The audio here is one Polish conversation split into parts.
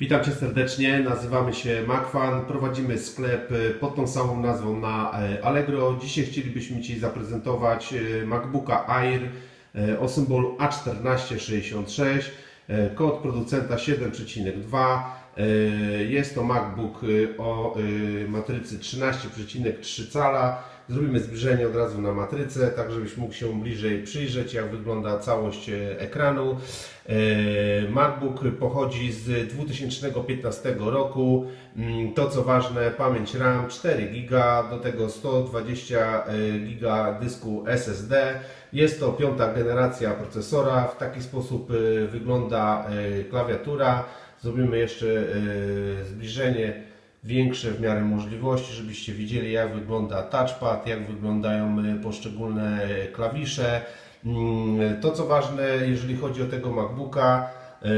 Witam Cię serdecznie, nazywamy się Makwan, prowadzimy sklep e, pod tą samą nazwą na e, Allegro. Dzisiaj chcielibyśmy Ci zaprezentować e, MacBooka Air e, o symbolu A1466, e, kod producenta 7,2. E, Jest to MacBook e, o e, matrycy 13,3 cala. Zrobimy zbliżenie od razu na matrycę, tak żebyś mógł się bliżej przyjrzeć, jak wygląda całość ekranu. MacBook pochodzi z 2015 roku. Mm, To co ważne, pamięć RAM 4 GB, do tego 120 GB dysku SSD. Jest to piąta generacja procesora. W taki sposób wygląda klawiatura. Zrobimy jeszcze e, zbliżenie większe w miarę możliwości, żebyście widzieli jak wygląda touchpad, jak wyglądają e, poszczególne e, klawisze. Mm, To co ważne, jeżeli chodzi o tego MacBooka, e,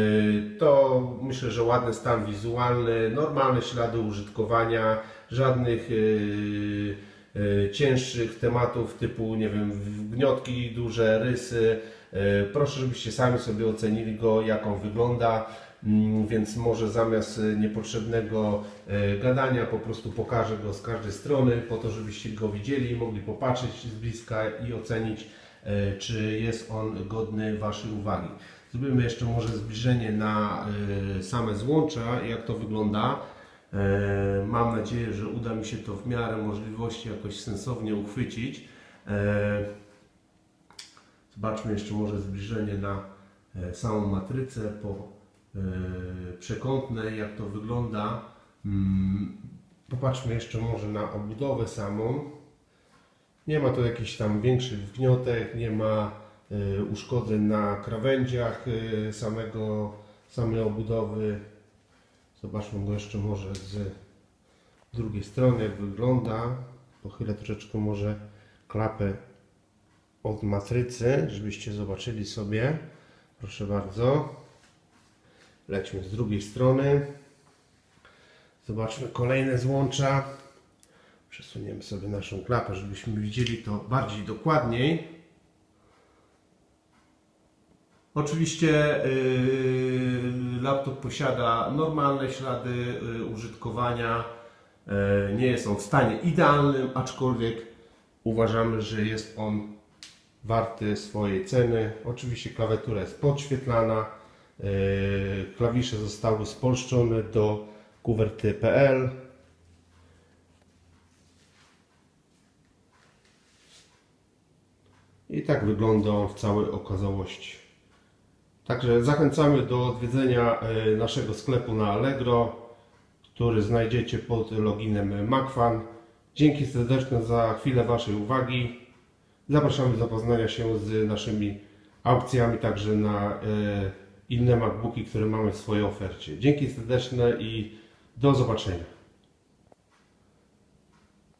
to myślę, że ładny stan wizualny, normalne ślady użytkowania, żadnych e, e, cięższych tematów typu, nie wiem, wgniotki duże, rysy. E, Proszę, żebyście sami sobie ocenili go, jak on wygląda. Mm, Więc może zamiast e, niepotrzebnego e, gadania po prostu pokażę go z każdej strony, po to, żebyście go widzieli, mogli popatrzeć z bliska i ocenić, e, czy jest on godny Waszej uwagi. Zrobimy jeszcze może zbliżenie na same złącza, jak to wygląda. Mam nadzieję, że uda mi się to w miarę możliwości jakoś sensownie uchwycić. Zobaczmy jeszcze może zbliżenie na samą matrycę po przekątnej, jak to wygląda. Mm, Popatrzmy jeszcze może na obudowę samą. Nie ma tu jakichś tam większych wgniotek, nie ma e, uszkodzeń na krawędziach e, samego, samej obudowy. Zobaczmy go jeszcze może z drugiej strony, jak wygląda. Pochylę troszeczkę może klapę od matrycy, żebyście zobaczyli sobie. Proszę bardzo. Lećmy z drugiej strony. Zobaczmy kolejne złącza. Przesuniemy sobie naszą klapę, żebyśmy widzieli to bardziej dokładniej. Oczywiście yy, laptop posiada normalne ślady yy, użytkowania. Yy, nie jest on w stanie idealnym, aczkolwiek uważamy, że jest on warty swojej ceny. Oczywiście klawiatura jest podświetlana. Yy, Klawisze zostały spolszczone do kuwerty.pl. I tak wygląda on w całej okazałości. Także zachęcamy do odwiedzenia e, naszego sklepu na Allegro, który znajdziecie pod loginem Macfan. Dzięki serdeczne za chwilę Waszej uwagi. Zapraszamy do zapoznania się z naszymi aukcjami, także na e, inne MacBooki, które mamy w swojej ofercie. Dzięki serdeczne i do zobaczenia.